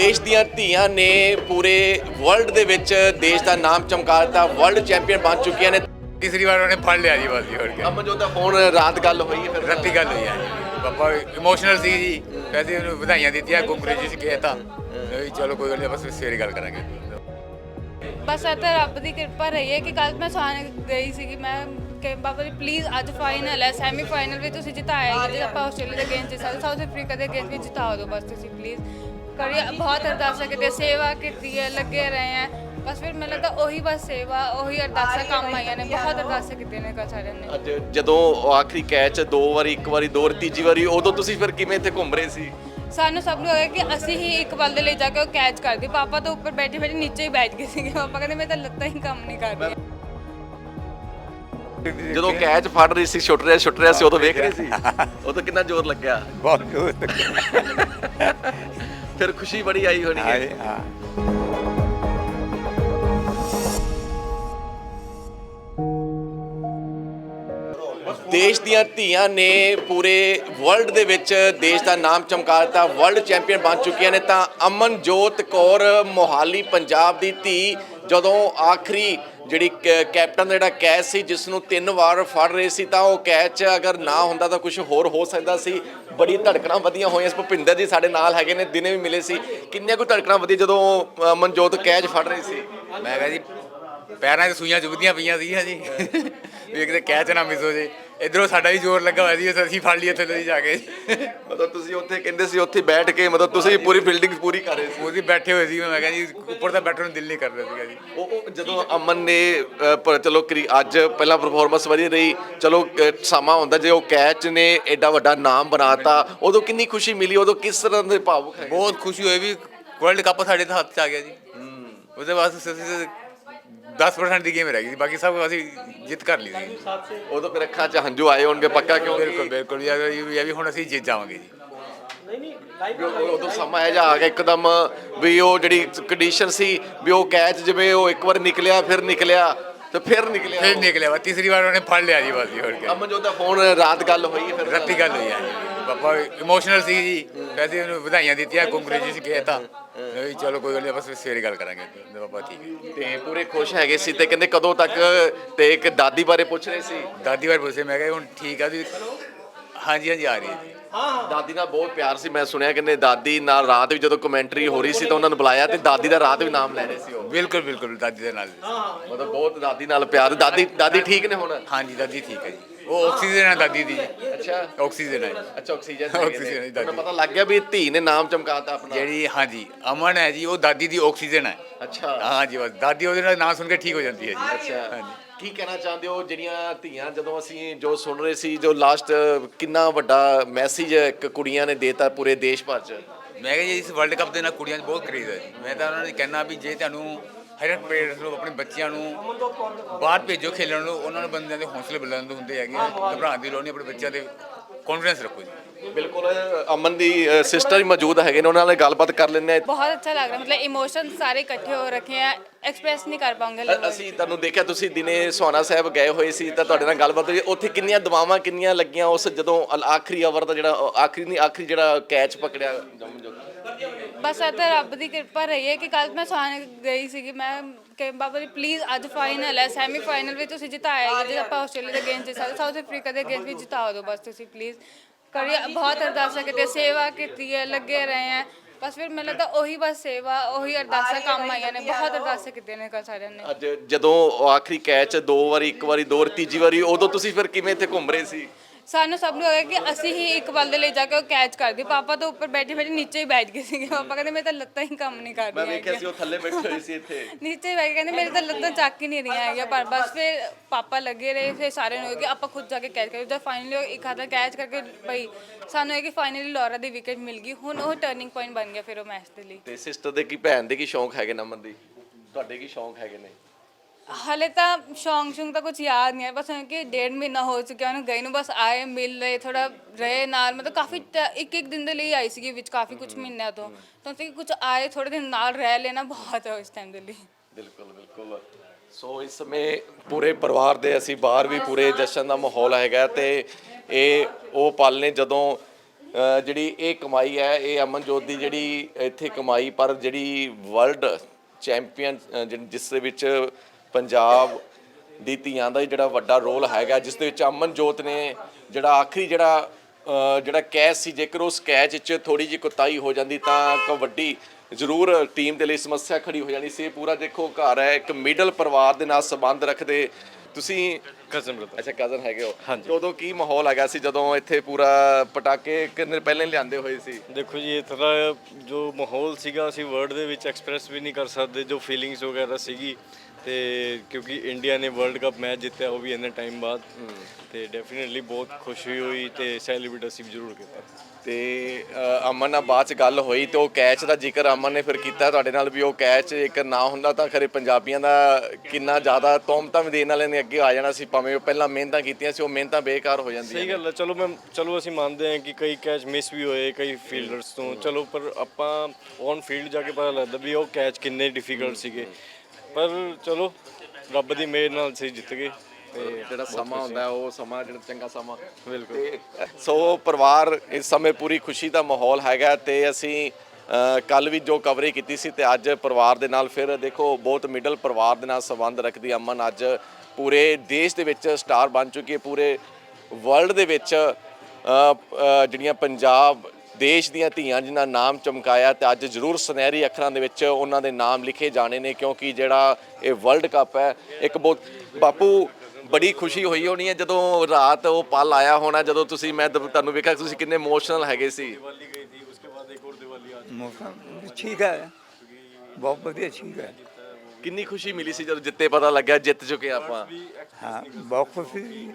ਦੇਸ਼ ਦੀਆਂ ਧੀਆਂ ਨੇ ਪੂਰੇ ਵਰਲਡ ਦੇ ਵਿੱਚ ਦੇਸ਼ ਦਾ ਨਾਮ ਚਮਕਾ ਦਿੱਤਾ ਵਰਲਡ ਚੈਂਪੀਅਨ ਬਣ ਚੁੱਕੀਆਂ ਨੇ। ਤੀਸਰੀ ਵਾਰ ਉਹਨੇ ਫੜ ਲਿਆ ਜੀ ਬਸ ਜੀ ਹੋਰ ਕੀ। ਅਮਨਜੋਤ ਦਾ ਫੋਨ ਰਾਤ ਗੱਲ ਹੋਈ ਹੈ ਫਿਰ ਰੱਤੀ ਗੱਲ ਹੋਈ ਹੈ ਪਾਪਾ ਇਮੋਸ਼ਨਲ ਸੀ ਜੀ। ਕਹਿੰਦੇ ਉਹਨੂੰ ਵਧਾਈਆਂ ਦਿੱਤੀਆਂ ਕੰਗ੍ਰੈਚੁਲੇਸ਼ਨ ਕਹਿਤਾ ਨਹੀਂ ਚਲੋ ਕੋਈ ਗੱਲ ਨਹੀਂ ਬਸ ਸਵੇਰੇ ਗੱਲ ਕਰਾਂਗੇ। ਬਸ ਇਹ ਤਾਂ ਰੱਬ ਦੀ ਕਿਰਪਾ ਰਹੀ ਹੈ ਕਿ ਕੱਲ ਮੈਂ ਸਾਨ ਗਈ ਸੀਗੀ ਮੈਂ ਕਿ ਬਾਬਾ ਜੀ ਪਲੀਜ਼ ਅੱਜ ਫਾਈਨਲ ਹੈ ਸੈਮੀ ਫਾਈਨਲ ਵੀ ਤੁਸੀਂ ਜਿਤਾਇਆ ਜੇ ਆਪਾਂ ਆਸਟ੍ਰੇਲੀਆ ਦੇ ਗੇਮ ਜਿੱਤਾ ਸਾਊਥ ਅਫਰੀਕਾ ਦੇ ਗੇਮ ਵੀ ਜਿਤਾ ਦਿਓ ਬਸ ਤੁਸੀਂ ਪਲੀਜ਼ ਕਰੀ ਬਹੁਤ ਅਰਦਾਸਾਂ ਕੀਤੀ ਸੇਵਾ ਕੀਤੀ ਹੈ ਲੱਗੇ ਰਹੇ ਹੈ। ਬਸ ਫਿਰ ਮੈਨੂੰ ਲੱਗਦਾ ਉਹੀ ਬਸ ਸੇਵਾ ਉਹੀ ਅਰਦਾਸਾਂ ਕੰਮ ਆਈਆਂ ਨੇ ਬਹੁਤ ਅਰਦਾਸਾਂ ਕੀਤੀਆਂ ਨੇ ਕਾ ਸਾਰਿਆਂ ਨੇ। ਅੱਜ ਜਦੋਂ ਉਹ ਆਖਰੀ ਕੈਚ ਦੋ ਵਾਰੀ ਇੱਕ ਵਾਰੀ ਦੋ ਵਾਰੀ ਤੀਜੀ ਵਾਰੀ ਉਦੋਂ ਤੁਸੀਂ ਫਿਰ ਕਿਵੇਂ ਇੱਥੇ ਘੁੰਮ ਰਹੇ ਸੀ? ਸਾਨੂੰ ਸਭ ਨੂੰ ਹੋਇਆ ਕਿ ਅਸੀਂ ਹੀ ਇੱਕ ਬਲ ਦੇ ਲਈ ਜਾ ਕੇ ਉਹ ਕੈਚ ਕਰ ਗਏ ਪਾਪਾ ਤਾਂ ਉੱਪਰ ਬੈਠੇ ਬੈਠੇ ਨੀਚੇ ਹੀ ਬੈਠ ਗਏ ਸੀਗੇ। ਪਾਪਾ ਕਹਿੰਦੇ ਮੇਰੇ ਤਾਂ ਲੱਤਾਂ ਹੀ ਕੰਮ ਨਹੀਂ ਕਰ ਰਹੀਆਂ ਜਦੋਂ ਕੈਚ ਫੜ ਰਹੀ ਸੀ ਛੁੱਟ ਰਿਹਾ ਛੁੱਟ ਰਿਹਾ ਸੀ ਉਦੋਂ ਵੇਖ ਰਹੇ ਸੀ? ਉਦੋਂ ਕਿੰਨਾ ਜ਼ੋਰ ਲੱਗਿਆ? ਬਹੁਤ ਬਹੁਤ ਫਿਰ ਖੁਸ਼ੀ ਬੜੀ ਆਈ ਹੋਣੀ ਹੈ। ਹਾਂ। ਦੇਸ਼ ਦੀਆਂ ਧੀਆਂ ਨੇ ਪੂਰੇ ਵਰਲਡ ਦੇ ਵਿੱਚ ਦੇਸ਼ ਦਾ ਨਾਮ ਚਮਕਾ ਦਿੱਤਾ ਵਰਲਡ ਚੈਂਪੀਅਨ ਬਣ ਚੁੱਕੀਆਂ ਨੇ ਤਾਂ ਅਮਨਜੋਤ ਕੌਰ ਮੋਹਾਲੀ, ਪੰਜਾਬ ਦੀ ਧੀ, ਜਦੋਂ ਆਖਰੀ ਜਿਹੜੀ ਕੈਪਟਨ ਦਾ ਜਿਹੜਾ ਕੈਚ ਸੀ ਜਿਸ ਨੂੰ ਤਿੰਨ ਵਾਰ ਫੜ ਰਹੇ ਸੀ ਤਾਂ ਉਹ ਕੈਚ ਅਗਰ ਨਾ ਹੁੰਦਾ ਤਾਂ ਕੁਝ ਹੋਰ ਹੋ ਸਕਦਾ ਸੀ। ਬੜੀ ਧੜਕਣਾਂ ਵਧੀਆਂ ਹੋਈਆਂ ਸੀ। ਭੁਪਿੰਦਰ ਜੀ ਸਾਡੇ ਨਾਲ ਹੈਗੇ ਨੇ ਦਿਨੇ ਵੀ ਮਿਲੇ ਸੀ। ਕਿੰਨੀਆਂ ਕੁ ਧੜਕਣਾਂ ਵਧੀ ਜਦੋਂ ਅਮਨਜੋਤ ਕੈਚ ਫੜ ਰਹੀ ਸੀ? ਮੈਂ ਕਿਹਾ ਜੀ ਪੈਰਾਂ 'ਚ ਸੂਈਆਂ ਚੁਭਦੀਆਂ ਪਈਆਂ ਸੀਗੀਆਂ ਜੀ ਵੀ ਕਿਤੇ ਕੈਚ ਨਾ ਮਿਸ ਹੋ ਜੇ। ਇਧਰੋਂ ਸਾਡਾ ਵੀ ਜ਼ੋਰ ਲੱਗਾ ਹੋਇਆ ਸੀ ਅਸੀਂ ਫੜ ਲਈਏ ਥੱਲੇ ਦੀ ਜਾ ਕੇ। ਮਤਲਬ ਤੁਸੀਂ ਉੱਥੇ ਕਹਿੰਦੇ ਸੀ ਉੱਥੇ ਬੈਠ ਕੇ ਮਤਲਬ ਤੁਸੀਂ ਪੂਰੀ ਫੀਲਡਿੰਗ ਪੂਰੀ ਕਰ ਰਹੇ ਸੀ। ਉਹਦੀ ਬੈਠੇ ਹੋਏ ਸੀ ਮੈਂ ਕਿਹਾ ਜੀ ਉੱਪਰ ਤਾਂ ਬੈਠਣ ਨੂੰ ਦਿਲ ਨਹੀਂ ਕਰ ਰਿਹਾ ਸੀਗਾ ਜੀ। ਉਹ ਜਦੋਂ ਅਮਨ ਨੇ ਪਰ ਚਲੋ ਕਰੀ ਅੱਜ ਪਹਿਲਾਂ ਪਰਫਾਰਮੈਂਸ ਵਧੀਆ ਰਹੀ ਚਲੋ ਸਮਾਂ ਹੁੰਦਾ ਜੇ ਉਹ ਕੈਚ ਨੇ ਐਡਾ ਵੱਡਾ ਨਾਮ ਬਣਾਤਾ ਉਦੋਂ ਕਿੰਨੀ ਖੁਸ਼ੀ ਮਿਲੀ ਉਦੋਂ ਕਿਸ ਤਰ੍ਹਾਂ ਦੇ ਭਾਵੁਕ ਹੈ ਬਹੁਤ ਖੁਸ਼ੀ ਹੋਈ ਵੀ ਵਰਲਡ ਕੱਪ ਸਾਡੇ ਤਾਂ ਹੱਥ 'ਚ ਆ ਗਿਆ ਜੀ। ਉਹਦੇ ਬਾਅਦ ਅਸੀਂ 10% ਦੀ ਗੇਮ ਰਹਿ ਗਈ ਸੀ ਬਾਕੀ ਸਭ ਅਸੀਂ ਜਿੱਤ ਕਰ ਲਈ ਸੀ। ਉਦੋਂ ਫਿਰ ਅੱਖਾਂ 'ਚ ਹੰਝੂ ਆਏ ਹੋਣਗੇ ਪੱਕਾ ਬਿਲਕੁਲ ਕਿਉਂਕਿ ਬਿਲਕੁਲ ਯਾਰ ਇਹ ਵੀ- ਹੁਣ ਅਸੀਂ ਜਿੱਤ ਜਾਵਾਂਗੇ ਜੀ। ਉਦੋਂ ਸਮਾਂ ਇਹ ਜਾ ਆ ਗਿਆ ਇੱਕਦਮ ਵੀ ਉਹ ਜਿਹੜੀ ਕੰਡੀਸ਼ਨ ਸੀ ਵੀ ਉਹ ਕੈਚ ਜਿਵੇਂ ਉਹ ਇੱਕ ਵਾਰ ਨਿਕਲਿਆ ਫਿਰ ਨਿਕਲਿਆ ਤੇ ਫਿਰ ਨਿਕਲਿਆ। ਫਿਰ ਨਿਕਲਿਆ ਵਾ ਤੀਸਰੀ ਵਾਰ ਉਹਨੇ ਫੜ ਲਿਆ ਜੀ ਬਸ ਜੀ ਹੋਰ ਕੀ। ਅਮਨਜੋਤ ਦਾ ਫੋਨ ਰਾਤ ਗੱਲ ਹੋਈ ਹੈ ਫਿਰ ਰੱਤੀ ਗੱਲ ਹੋਈ ਹੈ ਜੀ ਪਾਪਾ ਇਮੋਸ਼ਨਲ ਸੀ ਜੀ ਕਹਿੰਦੇ ਉਹਨੂੰ ਵਧਾਈਆਂ ਦਿੱਤੀਆਂ ਕੰਗ੍ਰੈਚੁਲੇਸ਼ਨ ਕਹਿਤਾ ਨਹੀਂ ਚਲੋ ਕੋਈ ਗੱਲ ਨਹੀਂ ਬਸ ਸਵੇਰੇ ਗੱਲ ਕਰਾਂਗੇ। ਪਾਪਾ ਠੀਕ ਹੈ। ਤੇ ਪੂਰੇ ਖੁਸ਼ ਹੈਗੇ ਸੀ ਤੇ ਕਹਿੰਦੇ ਕਦੋਂ ਤੱਕ ਤੇ ਇੱਕ ਦਾਦੀ ਬਾਰੇ ਪੁੱਛ ਰਹੇ ਸੀ? ਦਾਦੀ ਵਾਰ ਪੁੱਛੇ ਮੈਂ ਕਿਹਾ ਹੁਣ ਠੀਕ ਆ ਜੀ ਹਾਂਜੀ ਹਾਂਜੀ ਆ ਰਹੀ ਹੈ ਜੀ। ਦਾਦੀ ਨਾਲ ਬਹੁਤ ਪਿਆਰ ਸੀ ਮੈਂ ਸੁਣਿਆ ਕਹਿੰਦੇ ਦਾਦੀ ਨਾਲ ਰਾਤ ਵੀ ਜਦੋਂ ਕਮੈਂਟਰੀ ਹੋ ਰਹੀ ਸੀ ਤਾਂ ਉਹਨਾਂ ਨੂੰ ਬੁਲਾਇਆ ਤੇ ਦਾਦੀ ਦਾ ਰਾਤ ਵੀ ਨਾਮ ਲੈ ਰਹੇ ਸੀ ਉਹ। ਬਿਲਕੁਲ ਬਿਲਕੁਲ ਦਾਦੀ ਦੇ ਨਾਲ। ਮਤਲਬ ਬਹੁਤ ਦਾਦੀ ਨਾਲ ਪਿਆਰ। ਦਾਦੀ ਦਾਦੀ ਠੀਕ ਨੇ ਹੁਣ? ਹਾਂਜੀ ਦਾਦੀ ਠੀਕ ਹੈ ਜੀ। ਉਹ ਆਕਸੀਜਨ ਹੈ ਦਾਦੀ ਦੀ ਜੀ। ਅੱਛਾ ਆਕਸੀਜਨ ਹੈ ਜੀ। ਅੱਛਾ ਆਕਸੀਜਨ ਆਕਸੀਜਨ ਦੀ ਦਾਦੀ। ਪਤਾ ਲੱਗ ਗਿਆ ਵੀ ਧੀ ਨੇ ਨਾਮ ਚਮਕਾਤਾ ਆਪਣਾ। ਜਿਹੜੀ ਹਾਂਜੀ ਅਮਨ ਹੈ ਜੀ ਉਹ ਦਾਦੀ ਦੀ ਆਕਸੀਜਨ ਹੈ। ਅੱਛਾ। ਹਾਂਜੀ ਬਸ ਦਾਦੀ ਉਹਦੇ ਨਾਲ ਨਾਂ ਸੁਣ ਕੇ ਠੀਕ ਹੋ ਜਾਂਦੀ ਹੈ ਜੀ। ਅੱਛਾ। ਹਾਂਜੀ। ਕੀ ਕਹਿਣਾ ਚਾਹੁੰਦੇ ਹੋ ਜਿਹੜੀਆਂ ਧੀਆਂ ਜਦੋਂ ਅਸੀਂ ਜੋ ਸੁਣ ਰਹੇ ਸੀ ਜੋ ਲਾਸਟ ਕਿੰਨਾ ਵੱਡਾ ਮੈਸੇਜ ਇੱਕ ਕੁੜੀਆਂ ਨੇ ਦੇਤਾ ਪੂਰੇ ਦੇਸ਼ ਭਰ ਚ? ਮੈਂ ਕਿਹਾ ਜੀ ਇਸ ਵਰਲਡ ਕੱਪ ਦੇ ਨਾਲ ਕੁੜੀਆਂ 'ਚ ਬਹੁਤ ਕਰੇਜ਼ ਹੈ। ਜੀ ਮੈਂ ਤਾਂ ਉਹਨਾਂ ਨੂੰ ਕਹਿਣਾ ਵੀ ਜੇ ਤੁਹਾਨੂੰ ਹਰ ਇੱਕ ਪੇਰੈਂਟਸ ਨੂੰ ਆਪਣੇ ਬੱਚਿਆਂ ਨੂੰ ਬਾਹਰ ਭੇਜੋ ਖੇਲਣ ਨੂੰ ਉਹਨਾਂ ਨੂੰ ਬੰਦਿਆਂ ਦੇ ਹੌਸਲੇ ਬੁਲੰਦ ਹੁੰਦੇ ਹੈਗੇ ਆ। ਘਬਰਾਉਣ ਦੀ ਲੋੜ ਨਹੀਂ ਆਪਣੇ ਬੱਚਿਆਂ ਤੇ ਕੌਨਫੀਡੈਂਸ ਰੱਖੋ ਜੀ। ਬਿਲਕੁਲ ਅਮਨ ਦੀ ਸਿਸਟਰ ਹੀ ਮੌਜੂਦ ਹੈਗੇ ਨੇ ਉਹਨਾਂ ਨਾਲ ਗੱਲਬਾਤ ਕਰ ਲੈਂਦੇ ਆ ਬਹੁਤ ਅੱਛਾ ਲੱਗ ਰਿਹਾ ਮਤਲਬ ਇਮੋਸ਼ਨ ਸਾਰੇ ਇਕੱਠੇ ਹੋ ਰੱਖੇ ਹੈ ਐਕਸਪ੍ਰੈਸ ਨਹੀਂ ਕਰ ਪਾਉਂਗੇ ਲੋਕ। ਅਸੀਂ ਤੁਹਾਨੂੰ ਦੇਖਿਆ ਤੁਸੀਂ ਦਿਨੇ ਸੁਹਾਣਾ ਸਾਹਿਬ ਗਏ ਹੋਏ ਸੀ ਤਾਂ ਤੁਹਾਡੇ ਨਾਲ ਗੱਲਬਾਤ ਹੋਈ। ਉੱਥੇ ਕਿੰਨੀਆਂ ਦਵਾਵਾਂ ਕਿੰਨੀਆਂ ਲੱਗੀਆਂ ਉਸ ਜਦੋਂ ਅਲ- ਆਖਰੀ ਓਵਰ ਦਾ ਜਿਹੜਾ ਅ, ਆਖਰੀ ਨਹੀਂ ਆਖਰੀ ਜਿਹੜਾ ਕੈਚ ਪਕੜਿਆ? ਬਸ ਇਹ ਤਾਂ ਰੱਬ ਦੀ ਕਿਰਪਾ ਰਹੀ ਹੈ ਕਿ ਕੱਲ ਮੈਂ ਸਾਨ ਗਈ ਸੀਗੀ ਮੈਂ ਕਿ ਬਾਬਾ ਜੀ ਪਲੀਜ਼ ਅੱਜ ਫਾਈਨਲ ਹੈ ਸੈਮੀ ਫਾਈਨਲ ਵੀ ਤੁਸੀਂ ਜਿਤਾਇਆ ਜੇ ਆਪਾਂ ਆਸਟ੍ਰੇਲੀਆ ਦੇ ਗੇਮ ਜਿੱਤਾ ਸਾਊਥ ਅਫਰੀਕਾ ਦੇ ਗੇਮ ਵੀ ਜਿਤਾ ਦਿਓ ਬਸ ਤੁਸੀਂ ਪਲੀਜ਼ ਕਰੀ ਬਹੁਤ ਅਰਦਾਸਾਂ ਕੀਤੀ ਸੇਵਾ ਕੀਤੀ ਹੈ ਲੱਗੇ ਰਹੇ ਹੈ ਬਸ ਫਿਰ ਮੈਨੂੰ ਲੱਗਦਾ ਉਹੀ ਬਸ ਸੇਵਾ ਉਹੀ ਅਰਦਾਸਾਂ ਕੰਮ ਆਈਆਂ ਨੇ ਬਹੁਤ ਅਰਦਾਸਾਂ ਕੀਤੀਆਂ ਨੇ ਕਾ ਸਾਰਿਆਂ ਨੇ। ਅੱਜ ਜਦੋਂ ਆਖਰੀ ਕੈਚ ਦੋ ਵਾਰੀ ਇੱਕ ਵਾਰੀ ਦੋ ਵਾਰੀ ਤੀਜੀ ਵਾਰੀ ਉਦੋਂ ਤੁਸੀਂ ਫਿਰ ਕਿਵੇਂ ਇੱਥੇ ਘੁੰਮ ਰਹੇ ਸੀ? ਸਾਨੂੰ ਸਭ ਨੂੰ ਹੋਇਆ ਕਿ ਅਸੀਂ ਹੀ ਇੱਕ ਬਲ ਦੇ ਲਈ ਜਾ ਕੇ ਉਹ ਕੈਚ ਕਰ ਗਏ ਪਾਪਾ ਤਾਂ ਉੱਪਰ ਬੈਠੇ ਬੈਠੇ ਨੀਚੇ ਹੀ ਬੈਠ ਗਏ ਸੀਗੇ। ਪਾਪਾ ਕਹਿੰਦੇ ਮੇਰੇ ਤਾਂ ਲੱਤਾਂ ਹੀ ਕੰਮ ਨਹੀਂ ਕਰ ਮੈਂ ਰਹੀਆਂ ਵੇਖਿਆ ਸੀ ਉਹ ਥੱਲੇ ਬੈਠੇ ਹੋਏ ਸੀ ਇੱਥੇ। ਨੀਚੇ ਬੈਠ ਕੇ ਕਹਿੰਦੇ ਮੇਰੇ ਤਾਂ ਲੱਤਾਂ ਚੱਕ ਹੀ ਨਹੀਂ ਰਹੀਆਂ ਹੈਗੀਆਂ। ਪਰ ਬਸ ਫਿਰ ਪਾਪਾ ਲੱਗੇ ਰਹੇ। ਫਿਰ ਸਾਰਿਆਂ ਨੂੰ ਹੋਇਆ ਕਿ ਆਪਾਂ ਖੁਦ ਜਾ ਕੇ ਕੈਚ ਕਰੀਏ। ਜਦ ਫਾਈਨਲੀ ਇੱਕ ਹੱਥ ਕੈਚ ਕਰਕੇ ਭਈ ਸਾਨੂੰ ਇਹ ਕਿ ਫਾਈਨਲੀ ਲੋਰਾ ਦੀ ਵਿਕਟ ਮਿਲ ਗਈ। ਹੁਣ ਉਹ ਟਰਨਿੰਗ ਪੁਆਇੰਟ ਬਣ ਗਿਆ ਫਿਰ ਉਹ ਮੈਚ ਦੇ ਲਈ। ਤੇ ਸਿਸਟਰ ਦੇ ਕੀ ਭੈਣ ਦੇ ਕੀ ਸ਼ੌਂਕ ਹੈਗੇ ਨੇ ਅਮਨ ਦੀ? ਤੁਹਾਡੇ ਕੀ ਸ਼ੌਂਕ ਹੈਗੇ ਨੇ? ਹਲੇ ਤਾਂ ਸ਼ੌਂਕ ਸ਼ੌਂਕ ਤਾਂ ਕੁਝ ਯਾਦ ਨਹੀਂ ਹੈ ਬਸ ਇਹ ਕਿ ਡੇਢ ਮਹੀਨਾ ਹੋ ਚੁੱਕਿਆ ਉਹਨੂੰ ਗਈ ਨੂੰ ਬਸ ਆਏ ਮਿਲ ਲਏ ਥੋੜਾ ਰਹੇ ਨਾਲ ਮਤਲਬ ਕਾਫੀ ਟ- ਇੱਕ ਇੱਕ ਦਿਨ ਦੇ ਲਈ ਆਈ ਸੀਗੀ ਵਿੱਚ ਕਾਫੀ ਕੁਝ ਮਹੀਨਿਆਂ ਤੋਂ। ਤਾਂ ਕਿ ਕੁਝ ਆਏ ਥੋੜੇ ਦਿਨ ਨਾਲ ਰਹਿ ਲੈਣਾ ਬਹੁਤ ਹੈ ਉਸ ਟਾਈਮ ਦੇ ਲਈ। ਬਿਲਕੁਲ ਬਿਲਕੁਲ। ਸੋ ਇਸ ਸਮੇਂ ਪੂਰੇ ਪਰਿਵਾਰ ਦੇ ਅਸੀਂ ਬਾਹਰ ਵੀ ਪੂਰੇ ਜਸ਼ਨ ਦਾ ਮਾਹੌਲ ਹੈਗਾ ਤੇ ਇਹ ਉਹ ਪਲ ਨੇ ਜਦੋਂ ਅ, ਜਿਹੜੀ ਇਹ ਕਮਾਈ ਹੈ ਇਹ ਅਮਨਜੋਤ ਦੀ ਜਿਹੜੀ ਇੱਥੇ ਕਮਾਈ ਪਰ ਜਿਹੜੀ ਵਰਲਡ ਚੈਂਪੀਅਨ ਜਿਸ ਦੇ ਵਿੱਚ ਪੰਜਾਬ ਦੀ ਧੀਆਂ ਦਾ ਜਿਹੜਾ ਵੱਡਾ ਰੋਲ ਹੈਗਾ ਜਿਸ ਦੇ ਵਿੱਚ ਅਮਨਜੋਤ ਨੇ ਜਿਹੜਾ ਆਖਰੀ ਜਿਹੜਾ ਜਿਹੜਾ ਕੈਚ ਸੀ ਜੇਕਰ ਉਸ ਕੈਚ 'ਚ ਥੋੜੀ ਜਿਹੀ ਕੁਤਾਈ ਹੋ ਜਾਂਦੀ ਤਾਂ ਕਬੱਡੀ ਜ਼ਰੂਰ ਟੀਮ ਦੇ ਲਈ ਸਮੱਸਿਆ ਖੜੀ ਹੋ ਜਾਣੀ ਸੀ। ਇਹ ਪੂਰਾ ਦੇਖੋ ਘਰ ਹੈ ਇੱਕ ਮਿਡਲ ਪਰਿਵਾਰ ਦੇ ਨਾਲ ਸੰਬੰਧ ਰੱਖਦੇ। ਤੁਸੀਂ ਕਜ਼ਨ ਬ੍ਰਦਰ ਅੱਛਾ ਕਜ਼ਨ ਹੈਗੇ ਹੋ। ਹਾਂਜੀ। ਤੇ ਉਦੋਂ ਕੀ ਮਾਹੌਲ ਹੈਗਾ ਸੀ ਜਦੋਂ ਇੱਥੇ ਪੂਰਾ ਪਟਾਕੇ ਕਿੰਨੇ ਪਹਿਲਾਂ ਹੀ ਲਿਆਂਦੇ ਹੋਏ ਸੀ? ਦੇਖੋ ਜੀ ਇਸ ਤਰ੍ਹਾਂ ਜੋ ਮਾਹੌਲ ਸੀਗਾ ਅਸੀਂ ਵਰਡ ਦੇ ਵਿੱਚ ਐਕਸਪ੍ਰੈਸ ਵੀ ਨਹੀਂ ਕਰ ਸਕਦੇ ਜੋ ਫੀਲਿੰਗਸ ਵਗੈਰਾ ਸੀਗੀ ਤੇ ਕਿਉਂਕਿ ਇੰਡੀਆ ਨੇ ਵਰਲਡ ਕੱਪ ਮੈਚ ਜਿੱਤਿਆ ਉਹ ਵੀ ਇੰਨੇ ਟਾਈਮ ਬਾਅਦ। ਤੇ ਡੈਫੀਨਿਟਲੀ ਬਹੁਤ ਖੁਸ਼ੀ ਹੋਈ ਤੇ ਸੈਲੀਬ੍ਰੇਟ ਅਸੀਂ ਵੀ ਜ਼ਰੂਰ ਕੀਤਾ। ਤੇ ਅ, ਅਮਨ ਨਾਲ ਬਾਅਦ ਚ ਗੱਲ ਹੋਈ ਤੇ ਉਹ ਕੈਚ ਦਾ ਜ਼ਿਕਰ ਅਮਨ ਨੇ ਫਿਰ ਕੀਤਾ ਤੁਹਾਡੇ ਨਾਲ ਵੀ ਉਹ ਕੈਚ ਇੱਕ ਨਾ ਹੁੰਦਾ ਤਾਂ ਖਰੇ ਪੰਜਾਬੀਆਂ ਦਾ ਕਿੰਨਾ ਜ਼ਿਆਦਾ ਤੋਮਤਾਂ ਵੀ ਦੇਣ ਵਾਲਿਆਂ ਨੇ ਅੱਗੇ ਆ ਜਾਣਾ ਸੀ ਭਾਵੇਂ ਉਹ ਪਹਿਲਾਂ ਮਿਹਨਤਾਂ ਕੀਤੀਆਂ ਸੀ ਉਹ ਮਿਹਨਤਾਂ ਬੇਕਾਰ ਹੋ ਜਾਂਦੀਆਂ ਸਹੀ ਗੱਲ ਹੈ ਚਲੋ ਮੈਂ ਚਲੋ ਅਸੀਂ ਮੰਨਦੇ ਹਾਂ ਕਿ ਕਈ ਕੈਚ ਮਿਸ ਵੀ ਹੋਏ ਕਈ ਫੀਲਡਰਸ ਤੋਂ। ਚਲੋ ਪਰ ਆਪਾਂ ਔਨ ਫੀਲਡ ਜਾ ਕੇ ਪਤਾ ਲੱਗਦਾ ਵੀ ਉਹ ਕੈਚ ਕਿੰਨੇ ਡਿਫਿਕਲਟ ਸੀਗੇ। ਪਰ ਚਲੋ ਰੱਬ ਦੀ ਮਿਹਰ ਨਾਲ ਅਸੀਂ ਜਿੱਤ ਗਏ ਤੇ ਜਿਹੜਾ ਸਮਾਂ ਹੁੰਦਾ ਹੈ, ਉਹ ਸਮਾਂ ਜਿਹੜਾ ਚੰਗਾ ਸਮਾਂ। ਬਿਲਕੁਲ। ਤੇ ਸੋ ਪਰਿਵਾਰ ਇਸ ਸਮੇਂ ਪੂਰੀ ਖੁਸ਼ੀ ਦਾ ਮਾਹੌਲ ਹੈਗਾ ਤੇ ਅਸੀਂ ਕੱਲ ਵੀ ਜੋ ਕਵਰੇਜ ਕੀਤੀ ਸੀ ਤੇ ਅੱਜ ਪਰਿਵਾਰ ਦੇ ਨਾਲ ਫਿਰ ਦੇਖੋ ਬਹੁਤ ਮਿਡਲ ਪਰਿਵਾਰ ਦੇ ਨਾਲ ਸੰਬੰਧ ਰੱਖਦੀ ਅਮਨ ਅੱਜ ਪੂਰੇ ਦੇਸ਼ ਦੇ ਵਿੱਚ ਸਟਾਰ ਬਣ ਚੁੱਕੀ ਹੈ ਪੂਰੇ ਵਰਲਡ ਦੇ ਵਿੱਚ ਅ, ਅ, ਜਿਹੜੀਆਂ ਪੰਜਾਬ ਦੇਸ਼ ਦੀਆਂ ਧੀਆਂ ਜਿਨ੍ਹਾਂ ਨਾਮ ਚਮਕਾਇਆ ਤੇ ਅੱਜ ਜ਼ਰੂਰ ਸੁਨਹਿਰੀ ਅੱਖਰਾਂ ਦੇ ਵਿੱਚ ਉਹਨਾਂ ਦੇ ਨਾਮ ਲਿਖੇ ਜਾਣੇ ਨੇ ਕਿਉਂਕਿ ਜਿਹੜਾ ਇਹ ਵਰਲਡ ਕੱਪ ਹੈ ਇੱਕ ਬਹੁਤ ਬਾਪੂ ਬੜੀ ਖੁਸ਼ੀ ਹੋਈ ਹੋਣੀ ਹੈ ਜਦੋਂ ਰਾਤ ਉਹ ਪਲ ਆਇਆ ਹੋਣਾ ਜਦੋਂ ਤੁਸੀਂ ਮੈਂ ਤੁਹਾਨੂੰ ਵੇਖਿਆ ਤੁਸੀਂ ਕਿੰਨੇ ਇਮੋਸ਼ਨਲ ਹੈਗੇ ਸੀ। ਦੀਵਾਲੀ ਗਈ ਥੀ ਉਸਕੇ ਬਾਅਦ ਇੱਕ ਹੋਰ ਦੀਵਾਲੀ ਆ ਮੌਸਮ ਠੀਕ ਹੈ ਬਹੁਤ ਵਧੀਆ ਠੀਕ ਹੈ। ਕਿੰਨੀ ਖੁਸ਼ੀ ਮਿਲੀ ਸੀ ਜਦੋਂ ਜਿੱਤੇ ਪਤਾ ਲੱਗਿਆ ਜਿੱਤ ਚੁੱਕੇ ਆਪਾਂ। ਹਾਂ ਬਹੁਤ ਖੁਸ਼ੀ।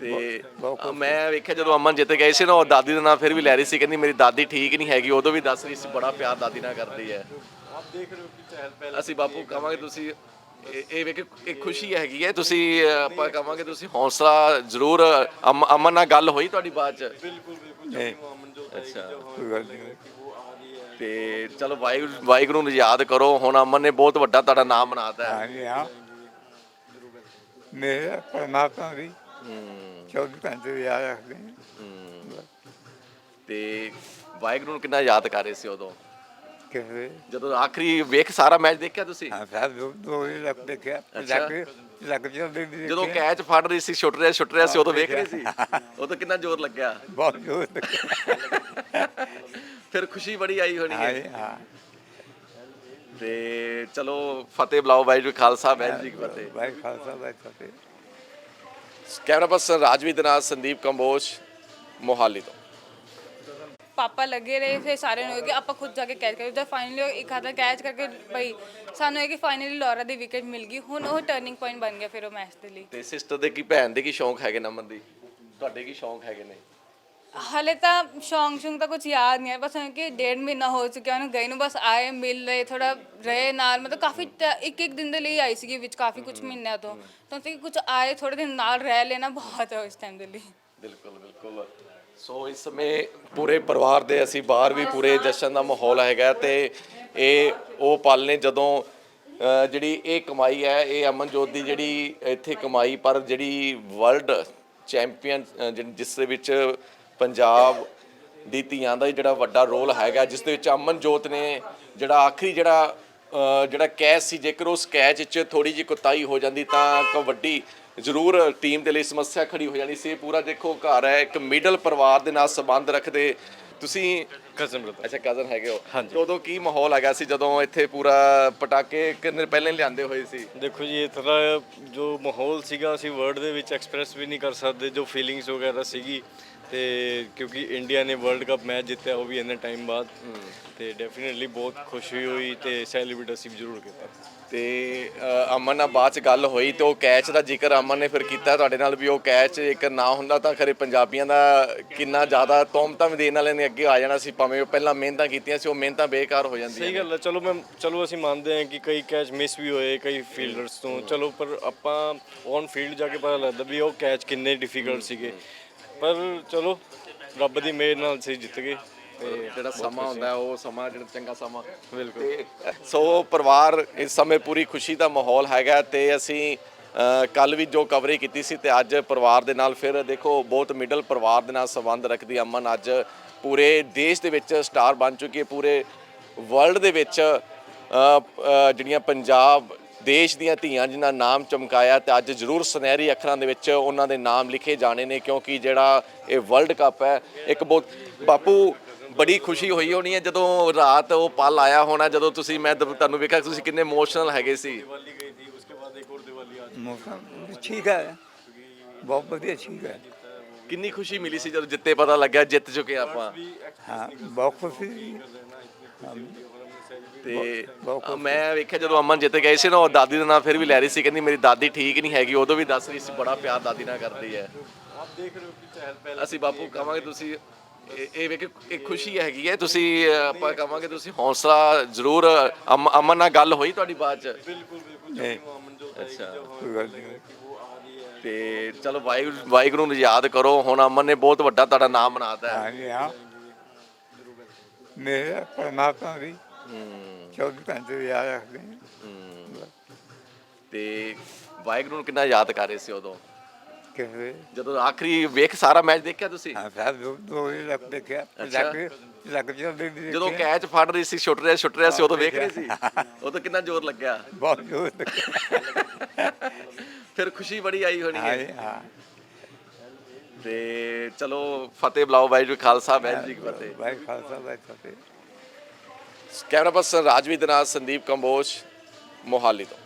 ਤੇ ਮੈਂ ਵੇਖਿਆ ਜਦੋਂ ਅਮਨ ਜਿੱਤ ਗਏ ਸੀ ਨਾ ਉਹ ਦਾਦੀ ਦਾ ਨਾਮ ਫਿਰ ਵੀ ਲੈ ਰਹੀ ਸੀ ਕਹਿੰਦੀ ਮੇਰੀ ਦਾਦੀ ਠੀਕ ਨਹੀਂ ਹੈਗੀ ਉਦੋਂ ਵੀ ਦੱਸ ਰਹੀ ਸੀ ਬੜਾ ਪਿਆਰ ਦਾਦੀ ਨਾਲ ਕਰਦੀ ਹੈ। ਅਸੀਂ ਬਾਪੂ ਕਹਾਂਗੇ ਤੁਸੀਂ ਇਹ- ਇਹ ਵੇਖ ਇਹ ਖੁਸ਼ੀ ਹੈਗੀ ਹੈ ਤੁਸੀਂ ਆਪਾਂ ਕਹਾਂਗੇ ਤੁਸੀਂ ਹੌਸਲਾ ਜ਼ਰੂਰ ਅਮਨ ਨਾਲ ਗੱਲ ਹੋਈ ਤੁਹਾਡੀ ਬਾਅਦ ਚ? ਅੱਛਾ। ਤੇ ਚਲੋ ਵਾਹਿਗੁਰੂ ਵਾਹਿਗੁਰੂ ਨੂੰ ਯਾਦ ਕਰੋ ਹੁਣ ਅਮਨ ਨੇ ਬਹੁਤ ਵੱਡਾ ਤੁਹਾਡਾ ਨਾਮ ਬਣਾਤਾ ਹੈ। ਹਾਂਜੀ ਹਾਂ। ਮੇਰੇ ਪਰਮਾਤਮਾ ਦੀ 24 ਘੰਟੇ ਵੀ ਆ ਰੱਖਦੇ ਨੇ। ਤੇ ਵਾਹਿਗੁਰੂ ਨੂੰ ਕਿੰਨਾ ਯਾਦ ਕਰ ਰਹੇ ਸੀ ਉਦੋਂ? ਕਿਸੇ ਜਦੋਂ ਆਖਰੀ ਵੇਖ ਸਾਰਾ ਮੈਚ ਦੇਖਿਆ ਤੁਸੀਂ? ਹਾਂ ਸਾਹਿਬ ਦੋ ਦੋ ਹੀ ਲੱਗ ਦੇਖਿਆ। ਲੱਗ ਲੱਗ ਜਾਂਦੇ ਵੀ ਜਦੋਂ ਦੇਖਿਆ। ਕੈਚ ਫੜ ਰਹੀ ਸੀ ਛੁੱਟ ਰਿਹਾ ਛੁੱਟ ਰਿਹਾ ਸੀ ਉਦੋਂ ਵੇਖ ਰਹੇ ਸੀ? ਉਦੋਂ ਕਿੰਨਾ ਜ਼ੋਰ ਲੱਗਿਆ? ਬਹੁਤ ਜੋਰ ਲੱਗਿਆ। ਫਿਰ ਖੁਸ਼ੀ ਬੜੀ ਆਈ ਹੋਣੀ ਹਾਂ। ਹੈ ਜੀ, ਹਾਂ। ਤੇ ਚਲੋ ਫਤਿਹ ਬੁਲਾਓ ਵਾਹਿਗੁਰੂ ਖਾਲਸਾ ਵਾਹਿਗੁਰੂ ਜੀ ਕੀ ਫਤਿਹ। ਭਾਈ ਖਾਲਸਾ ਭਾਈ ਫਤਿਹ। ਕੈਮਰਾ ਪਰਸਨ ਰਾਜਵੀਰ ਦੇ ਨਾਲ ਸੰਦੀਪ ਕੰਬੋਜ ਮੋਹਾਲੀ ਤੋਂ। ਪਾਪਾ ਲੱਗੇ ਰਹੇ ਫਿਰ ਸਾਰਿਆਂ ਨੂੰ ਇਹ ਕਿ ਆਪਾਂ ਖੁਦ ਜਾ ਕੇ ਕੈਚ ਕਰੀਏ। ਜਦ ਫਾਈਨਲੀ ਇੱਕ ਹੱਥ ਕੈਚ ਕਰਕੇ ਬਈ ਸਾਨੂੰ ਇਹ ਕਿ ਫਾਈਨਲੀ ਲੋਰਾ ਦੀ ਵਿਕਟ ਮਿਲ ਗਈ। ਹੁਣ ਉਹ ਟਰਨਿੰਗ ਪੁਆਇੰਟ ਬਣ ਗਿਆ ਫਿਰ ਉਹ ਮੈਚ ਦੇ ਲਈ। ਤੇ ਸਿਸਟਰ ਦੇ ਕੀ ਭੈਣ ਦੇ ਕੀ ਸ਼ੌਂਕ ਹੈਗੇ ਨਮਨ ਦੀ? ਤੁਹਾਡੇ ਕੀ ਸ਼ੌਂਕ ਹੈਗੇ ਨੇ? ਹਲੇ ਤਾਂ ਸ਼ੌਂਕ ਸ਼ੌਂਕ ਤਾਂ ਕੁਝ ਯਾਦ ਨਹੀਂ ਹੈ ਬਸ ਇਹ ਕਿ ਡੇਢ ਮਹੀਨਾ ਹੋ ਚੁੱਕਿਆ ਉਹਨੂੰ ਗਈ ਨੂੰ ਬਸ ਆਏ ਮਿਲ ਲਏ ਥੋੜਾ ਰਹੇ ਨਾਲ ਮਤਲਬ ਕਾਫੀ ਟ- ਇੱਕ ਇੱਕ ਦਿਨ ਦੇ ਲਈ ਆਈ ਸੀਗੀ ਵਿੱਚ ਕਾਫੀ ਕੁਝ ਮਹੀਨਿਆਂ ਤੋਂ। ਤਾਂ ਤੇ ਕੁਝ ਆਏ ਥੋੜੇ ਦਿਨ ਨਾਲ ਰਹਿ ਲੈਣਾ ਬਹੁਤ ਹੈ ਉਸ ਟਾਈਮ ਦੇ ਲਈ। ਬਿਲਕੁਲ ਬਿਲਕੁਲ। ਸੋ ਇਸ ਸਮੇਂ ਪੂਰੇ ਪਰਿਵਾਰ ਦੇ ਅਸੀਂ ਬਾਹਰ ਵੀ ਪੂਰੇ ਜਸ਼ਨ ਦਾ ਮਾਹੌਲ ਹੈਗਾ ਤੇ ਇਹ ਉਹ ਪਲ ਨੇ ਜਦੋਂ ਅ, ਜਿਹੜੀ ਇਹ ਕਮਾਈ ਹੈ ਇਹ ਅਮਨਜੋਤ ਦੀ ਜਿਹੜੀ ਇੱਥੇ ਕਮਾਈ ਪਰ ਜਿਹੜੀ ਵਰਲਡ ਚੈਂਪੀਅਨ ਜਿਸ ਦੇ ਵਿੱਚ ਪੰਜਾਬ ਦੀ ਧੀਆਂ ਦਾ ਜਿਹੜਾ ਵੱਡਾ ਰੋਲ ਹੈਗਾ ਜਿਸ ਦੇ ਵਿੱਚ ਅਮਨਜੋਤ ਨੇ ਜਿਹੜਾ ਆਖਰੀ ਜਿਹੜਾ ਜਿਹੜਾ ਕੈਚ ਸੀ ਜੇਕਰ ਉਸ ਕੈਚ 'ਚ ਥੋੜੀ ਜਿਹੀ ਕੁਤਾਈ ਹੋ ਜਾਂਦੀ ਤਾਂ ਕਬੱਡੀ ਜ਼ਰੂਰ ਟੀਮ ਦੇ ਲਈ ਸਮੱਸਿਆ ਖੜੀ ਹੋ ਜਾਣੀ ਸੀ। ਪੂਰਾ ਦੇਖੋ ਘਰ ਹੈ ਇੱਕ ਮਿਡਲ ਪਰਿਵਾਰ ਦੇ ਨਾਲ ਸੰਬੰਧ ਰੱਖਦੇ। ਤੁਸੀਂ ਕਜ਼ਨ ਬ੍ਰਦਰ ਅੱਛਾ ਕਜ਼ਨ ਹੈਗੇ ਹੋ। ਤੇ ਉਦੋਂ ਕੀ ਮਾਹੌਲ ਹੈਗਾ ਸੀ ਜਦੋਂ ਇੱਥੇ ਪੂਰਾ ਪਟਾਕੇ ਕਿੰਨੇ ਪਹਿਲਾਂ ਲਿਆਂਦੇ ਹੋਏ ਸੀ? ਦੇਖੋ ਜੀ ਇਸ ਤਰ੍ਹਾਂ ਜੋ ਮਾਹੌਲ ਸੀਗਾ ਅਸੀਂ ਵਰਡ ਦੇ ਵਿੱਚ ਐਕਸਪ੍ਰੈਸ ਵੀ ਨਹੀਂ ਕਰ ਸਕਦੇ ਜੋ ਫੀਲਿੰਗਸ ਵਗੈਰਾ ਸੀਗੀ ਤੇ ਕਿਉਂਕਿ ਇੰਡੀਆ ਨੇ ਵਰਲਡ ਕੱਪ ਮੈਚ ਜਿੱਤਿਆ ਉਹ ਵੀ ਇੰਨੇ ਟਾਈਮ ਬਾਅਦ। ਤੇ ਡੈਫੀਨਿਟਲੀ ਬਹੁਤ ਖੁਸ਼ੀ ਹੋਈ ਤੇ ਸੈਲੀਬ੍ਰੇਟ ਅਸੀਂ ਵੀ ਜ਼ਰੂਰ ਕੀਤਾ। ਤੇ ਅ, ਅਮਨ ਨਾਲ ਬਾਅਦ ਚ ਗੱਲ ਹੋਈ ਤੇ ਉਹ ਕੈਚ ਦਾ ਜ਼ਿਕਰ ਅਮਨ ਨੇ ਫਿਰ ਕੀਤਾ ਤੁਹਾਡੇ ਨਾਲ ਵੀ ਉਹ ਕੈਚ ਇੱਕ ਨਾ ਹੁੰਦਾ ਤਾਂ ਖਰੇ ਪੰਜਾਬੀਆਂ ਦਾ ਕਿੰਨਾ ਜ਼ਿਆਦਾ ਤੋਮਤਾਂ ਵੀ ਦੇਣ ਵਾਲਿਆਂ ਨੇ ਅੱਗੇ ਆ ਜਾਣਾ ਸੀ ਭਾਵੇਂ ਉਹ ਪਹਿਲਾਂ ਮਿਹਨਤਾਂ ਕੀਤੀਆਂ ਸੀ ਉਹ ਮਿਹਨਤਾਂ ਬੇਕਾਰ ਹੋ ਜਾਂਦੀਆਂ ਸਹੀ ਗੱਲ ਹੈ ਚਲੋ ਮੈਂ ਚਲੋ ਅਸੀਂ ਮੰਨਦੇ ਹਾਂ ਕਿ ਕਈ ਕੈਚ ਮਿਸ ਵੀ ਹੋਏ ਕਈ ਫੀਲਡਰਸ ਤੋਂ। ਚਲੋ ਪਰ ਆਪਾਂ ਔਨ ਫੀਲਡ ਜਾ ਕੇ ਪਤਾ ਲੱਗਦਾ ਵੀ ਉਹ ਕੈਚ ਕਿੰਨੇ ਡਿਫਿਕਲਟ ਸੀਗੇ। ਪਰ ਚਲੋ ਰੱਬ ਦੀ ਮਿਹਰ ਨਾਲ ਅਸੀਂ ਜਿੱਤ ਗਏ ਤੇ ਜਿਹੜਾ ਸਮਾਂ ਹੁੰਦਾ ਉਹ ਸਮਾਂ ਜਿਹੜਾ ਚੰਗਾ ਸਮਾਂ। ਬਿਲਕੁਲ। ਸੋ ਪਰਿਵਾਰ ਇਸ ਸਮੇਂ ਪੂਰੀ ਖੁਸ਼ੀ ਦਾ ਮਾਹੌਲ ਹੈਗਾ ਤੇ ਅਸੀਂ ਕੱਲ ਵੀ ਜੋ ਕਵਰੇਜ ਕੀਤੀ ਸੀ ਤੇ ਅੱਜ ਪਰਿਵਾਰ ਦੇ ਨਾਲ ਫਿਰ ਦੇਖੋ ਬਹੁਤ ਮਿਡਲ ਪਰਿਵਾਰ ਦੇ ਨਾਲ ਸੰਬੰਧ ਰੱਖਦੀ ਅਮਨ ਅੱਜ ਪੂਰੇ ਦੇਸ਼ ਦੇ ਵਿੱਚ ਸਟਾਰ ਬਣ ਚੁੱਕੀ ਹੈ ਪੂਰੇ ਵਰਲਡ ਦੇ ਵਿੱਚ ਜਿਹੜੀਆਂ ਪੰਜਾਬ ਦੇਸ਼ ਦੀਆਂ ਧੀਆਂ ਜਿਨ੍ਹਾਂ ਨਾਮ ਚਮਕਾਇਆ ਤੇ ਅੱਜ ਜ਼ਰੂਰ ਸੁਨਹਿਰੀ ਅੱਖਰਾਂ ਦੇ ਵਿੱਚ ਉਹਨਾਂ ਦੇ ਨਾਮ ਲਿਖੇ ਜਾਣੇ ਨੇ ਕਿਉਂਕਿ ਜਿਹੜਾ ਇਹ ਵਰਲਡ ਕੱਪ ਹੈ ਇੱਕ ਬਹੁਤ ਬਾਪੂ ਬੜੀ ਖੁਸ਼ੀ ਹੋਈ ਹੋਣੀ ਹੈ ਜਦੋਂ ਰਾਤ ਉਹ ਪਲ ਆਇਆ ਹੋਣਾ ਜਦੋਂ ਤੁਸੀਂ ਮੈਂ ਤੁਹਾਨੂੰ ਵੇਖਿਆ ਤੁਸੀਂ ਕਿੰਨੇ ਇਮੋਸ਼ਨਲ ਹੈਗੇ ਸੀ। ਠੀਕ ਹੈ ਬਹੁਤ ਵਧੀਆ ਠੀਕ ਹੈ। ਕਿੰਨੀ ਖੁਸ਼ੀ ਮਿਲੀ ਸੀ ਜਦੋਂ ਜਿੱਤੇ ਪਤਾ ਲੱਗਿਆ ਜਿੱਤ ਚੁੱਕੇ ਆਪਾਂ। ਹਾਂ ਬਹੁਤ ਖੁਸ਼ੀ। ਤੇ ਮੈਂ ਵੇਖਿਆ ਜਦੋਂ ਅਮਨ ਜਿੱਤ ਗਏ ਸੀ ਨਾ ਉਹ ਦਾਦੀ ਦਾ ਨਾਮ ਫਿਰ ਵੀ ਲੈ ਰਹੀ ਸੀ ਕਹਿੰਦੀ ਮੇਰੀ ਦਾਦੀ ਠੀਕ ਨਹੀਂ ਹੈਗੀ ਉਦੋਂ ਵੀ ਦੱਸ ਰਹੀ ਸੀ ਬੜਾ ਪਿਆਰ ਦਾਦੀ ਨਾਲ ਕਰਦੀ ਹੈ। ਅਸੀਂ ਬਾਪੂ ਕਹਾਂਗੇ ਤੁਸੀਂ ਇਹ ਵੇਖ ਇਹ ਖੁਸ਼ੀ ਹੈਗੀ ਹੈ ਤੁਸੀਂ ਆਪਾਂ ਕਹਾਂਗੇ ਤੁਸੀਂ ਹੌਸਲਾ ਜ਼ਰੂਰ ਅਮਨ ਨਾਲ ਗੱਲ ਹੋਈ ਤੁਹਾਡੀ ਬਾਤ ਚ? ਬਿਲਕੁਲ ਤੇ ਚਲੋ ਵਾਹਿਗੁਰੂ ਵਾਹਿਗੁਰੂ ਨੂੰ ਯਾਦ ਕਰੋ ਹੁਣ ਅਮਨ ਨੇ ਬਹੁਤ ਵੱਡਾ ਤੁਹਾਡਾ ਨਾਮ ਬਣਾਤਾ ਹੈ। ਹਾਂਜੀ ਹਾਂ। ਮੇਰੇ ਪਰਮਾਤਮਾ ਦੀ ਹੂੰ, 24 ਘੰਟੇ ਯਾਦ ਰੱਖਦੇ। ਤੇ ਵਾਹਿਗੁਰੂ ਨੂੰ ਕਿੰਨਾ ਯਾਦ ਕਰ ਰਹੇ ਸੀ ਉਦੋਂ? ਕਿਸੇ ਜਦੋਂ ਆਖਰੀ ਵੇਖ ਸਾਰਾ ਮੈਚ ਦੇਖਿਆ ਤੁਸੀਂ? ਹਾਂ ਸਾਹਿਬ ਦੋ ਦੋ ਹੀ ਲੱਗ ਦੇਖਿਆ। ਲੱਗ ਲੱਗ ਜਾਂਦੇ। ਕੈਚ ਫੜ ਰਹੀ ਸੀ ਛੁੱਟ ਰਿਹਾ ਛੁੱਟ ਰਿਹਾ ਸੀ ਉਦੋਂ ਵੇਖ ਰਹੇ ਸੀ? ਉਦੋਂ ਕਿੰਨਾ ਜ਼ੋਰ ਲੱਗਿਆ? ਬਹੁਤ ਜੋਰ ਲੱਗਿਆ। ਫਿਰ ਖੁਸ਼ੀ ਬੜੀ ਆਈ ਹੋਣੀ ਹਾਂ। ਤੇ ਚਲੋ ਫਤਿਹ ਬੁਲਾਓ ਬਾਈ ਜੀ ਖਾਲਸਾ ਜੀ ਕੀ ਫਤਿਹ। ਵਾਹਿ ਖਾਲਸਾ ਵਾਹਿ ਫਤਿਹ। ਕੈਮਰਾ ਪਰਸਨ ਰਾਜਵੀਰ ਦੇ ਨਾਲ ਸੰਦੀਪ ਕੰਬੋਜ ਮੋਹਾਲੀ ਤੋਂ।